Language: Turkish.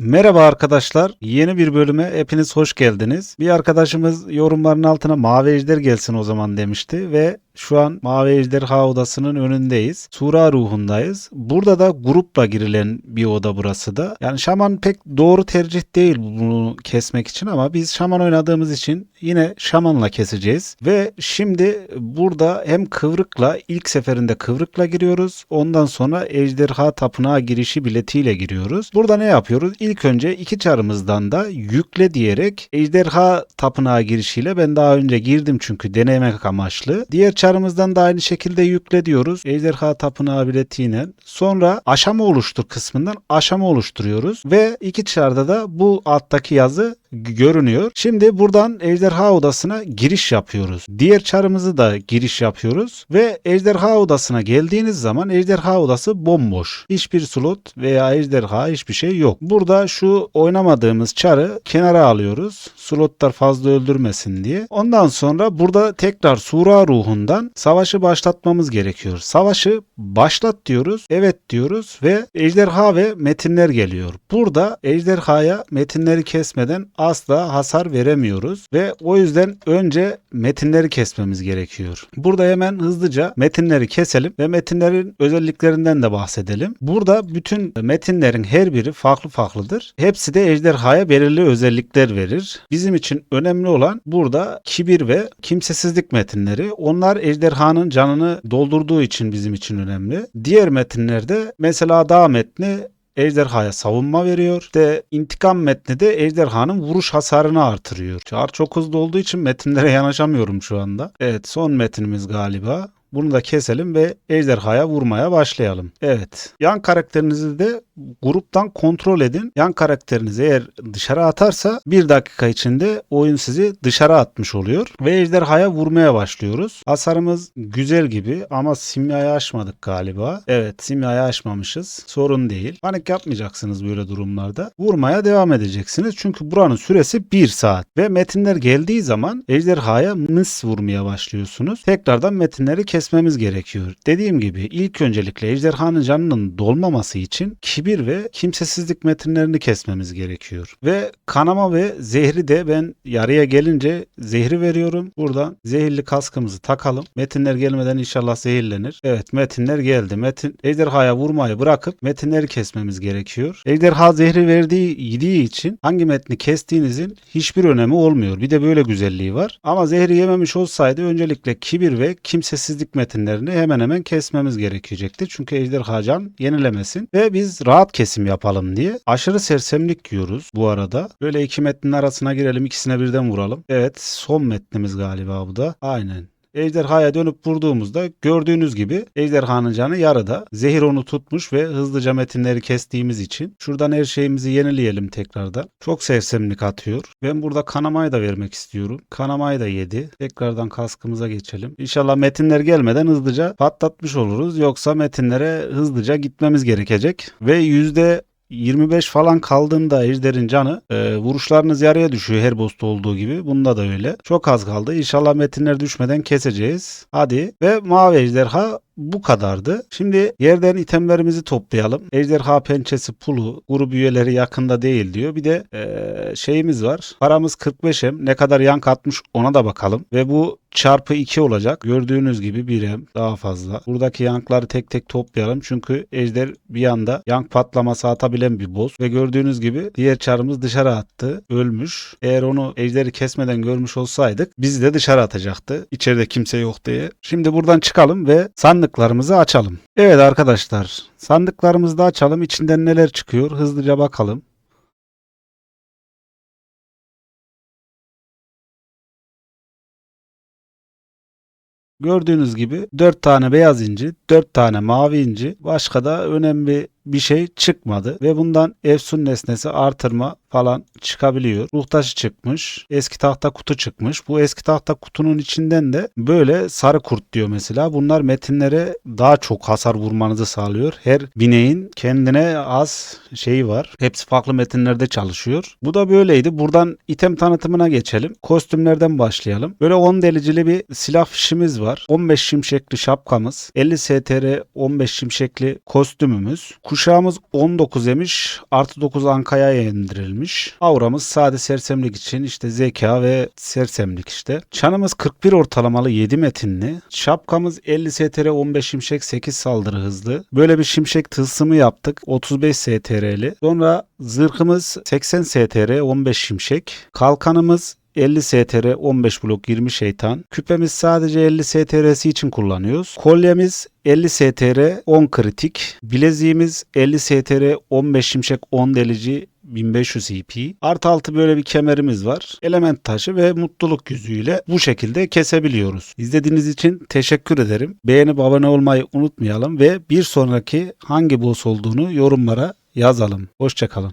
Merhaba arkadaşlar. Yeni bir bölüme hepiniz hoş geldiniz. Bir arkadaşımız yorumların altına mavi ejder gelsin o zaman demişti ve şu an Mavi Ejderha odasının önündeyiz. Sura ruhundayız. Burada da grupla girilen bir oda burası da. Yani şaman pek doğru tercih değil bunu kesmek için ama biz şaman oynadığımız için yine şamanla keseceğiz. Ve şimdi burada hem kıvrıkla ilk seferinde kıvrıkla giriyoruz. Ondan sonra ejderha tapınağa girişi biletiyle giriyoruz. Burada ne yapıyoruz? İlk önce iki çarımızdan da yükle diyerek ejderha tapınağa girişiyle ben daha önce girdim çünkü denemek amaçlı. Diğer çarımızdan da aynı şekilde yükle diyoruz. Ejderha tapınağı biletiyle. Sonra aşama oluştur kısmından aşama oluşturuyoruz. Ve iki çarda da bu alttaki yazı görünüyor. Şimdi buradan ejderha odasına giriş yapıyoruz. Diğer çarımızı da giriş yapıyoruz ve ejderha odasına geldiğiniz zaman ejderha odası bomboş. Hiçbir slot veya ejderha hiçbir şey yok. Burada şu oynamadığımız çarı kenara alıyoruz. Slotlar fazla öldürmesin diye. Ondan sonra burada tekrar sura ruhundan savaşı başlatmamız gerekiyor. Savaşı başlat diyoruz. Evet diyoruz ve ejderha ve metinler geliyor. Burada ejderhaya metinleri kesmeden asla hasar veremiyoruz ve o yüzden önce metinleri kesmemiz gerekiyor. Burada hemen hızlıca metinleri keselim ve metinlerin özelliklerinden de bahsedelim. Burada bütün metinlerin her biri farklı farklıdır. Hepsi de ejderhaya belirli özellikler verir. Bizim için önemli olan burada kibir ve kimsesizlik metinleri. Onlar ejderhanın canını doldurduğu için bizim için önemli. Diğer metinlerde mesela dağ metni ejderhaya savunma veriyor. İşte intikam metni de ejderhanın vuruş hasarını artırıyor. Çağrı çok hızlı olduğu için metinlere yanaşamıyorum şu anda. Evet son metinimiz galiba. Bunu da keselim ve ejderhaya vurmaya başlayalım. Evet. Yan karakterinizi de gruptan kontrol edin. Yan karakterinizi eğer dışarı atarsa bir dakika içinde oyun sizi dışarı atmış oluyor. Ve ejderhaya vurmaya başlıyoruz. Hasarımız güzel gibi ama simyayı aşmadık galiba. Evet simyayı aşmamışız. Sorun değil. Panik yapmayacaksınız böyle durumlarda. Vurmaya devam edeceksiniz. Çünkü buranın süresi 1 saat. Ve metinler geldiği zaman ejderhaya mıs vurmaya başlıyorsunuz. Tekrardan metinleri kesmemiz gerekiyor. Dediğim gibi ilk öncelikle ejderhanın canının dolmaması için kibir ve kimsesizlik metinlerini kesmemiz gerekiyor. Ve kanama ve zehri de ben yarıya gelince zehri veriyorum. Buradan zehirli kaskımızı takalım. Metinler gelmeden inşallah zehirlenir. Evet metinler geldi. Metin ejderhaya vurmayı bırakıp metinleri kesmemiz gerekiyor. Ejderha zehri verdiği yediği için hangi metni kestiğinizin hiçbir önemi olmuyor. Bir de böyle güzelliği var. Ama zehri yememiş olsaydı öncelikle kibir ve kimsesizlik metinlerini hemen hemen kesmemiz gerekecekti. Çünkü ejderha can yenilemesin. Ve biz rahat kesim yapalım diye aşırı sersemlik yiyoruz bu arada. Böyle iki metnin arasına girelim ikisine birden vuralım. Evet son metnimiz galiba bu da. Aynen. Ejderhaya dönüp vurduğumuzda gördüğünüz gibi ejderhanın canı yarıda. Zehir onu tutmuş ve hızlıca metinleri kestiğimiz için. Şuradan her şeyimizi yenileyelim tekrardan. Çok sersemlik atıyor. Ben burada kanamayı da vermek istiyorum. Kanamayı da yedi. Tekrardan kaskımıza geçelim. İnşallah metinler gelmeden hızlıca patlatmış oluruz. Yoksa metinlere hızlıca gitmemiz gerekecek. Ve yüzde 25 falan kaldığında ejderin canı e, vuruşlarınız yarıya düşüyor her boss'ta olduğu gibi. Bunda da öyle. Çok az kaldı. İnşallah metinler düşmeden keseceğiz. Hadi. Ve mavi ejderha bu kadardı. Şimdi yerden itemlerimizi toplayalım. Ejderha pençesi pulu, grup üyeleri yakında değil diyor. Bir de eee, şeyimiz var. Paramız 45M. Ne kadar yank atmış ona da bakalım. Ve bu çarpı 2 olacak. Gördüğünüz gibi 1M daha fazla. Buradaki yankları tek tek toplayalım. Çünkü ejder bir anda yank patlaması atabilen bir boss. Ve gördüğünüz gibi diğer çarımız dışarı attı. Ölmüş. Eğer onu ejderi kesmeden görmüş olsaydık bizi de dışarı atacaktı. İçeride kimse yok diye. Şimdi buradan çıkalım ve sandıklarımızı açalım. Evet arkadaşlar sandıklarımızı da açalım. İçinden neler çıkıyor hızlıca bakalım. Gördüğünüz gibi 4 tane beyaz inci, 4 tane mavi inci, başka da önemli bir şey çıkmadı ve bundan efsun nesnesi artırma falan çıkabiliyor. Ruh taşı çıkmış. Eski tahta kutu çıkmış. Bu eski tahta kutunun içinden de böyle sarı kurt diyor mesela. Bunlar metinlere daha çok hasar vurmanızı sağlıyor. Her bineğin kendine az şeyi var. Hepsi farklı metinlerde çalışıyor. Bu da böyleydi. Buradan item tanıtımına geçelim. Kostümlerden başlayalım. Böyle 10 delicili bir silah fişimiz var. 15 şimşekli şapkamız. 50 STR 15 şimşekli kostümümüz. Kuş Kuşağımız 19 emiş artı 9 ankaya indirilmiş. Auramız sade sersemlik için işte zeka ve sersemlik işte. Çanımız 41 ortalamalı 7 metinli. Şapkamız 50 STR 15 şimşek 8 saldırı hızlı. Böyle bir şimşek tılsımı yaptık. 35 STR'li. Sonra zırhımız 80 STR 15 şimşek. Kalkanımız 50 STR 15 blok 20 şeytan. Küpemiz sadece 50 STR'si için kullanıyoruz. Kolyemiz 50 STR 10 kritik. Bileziğimiz 50 STR 15 şimşek 10 delici 1500 EP. Artı altı böyle bir kemerimiz var. Element taşı ve mutluluk yüzüğüyle bu şekilde kesebiliyoruz. İzlediğiniz için teşekkür ederim. Beğenip abone olmayı unutmayalım ve bir sonraki hangi boss olduğunu yorumlara yazalım. Hoşçakalın.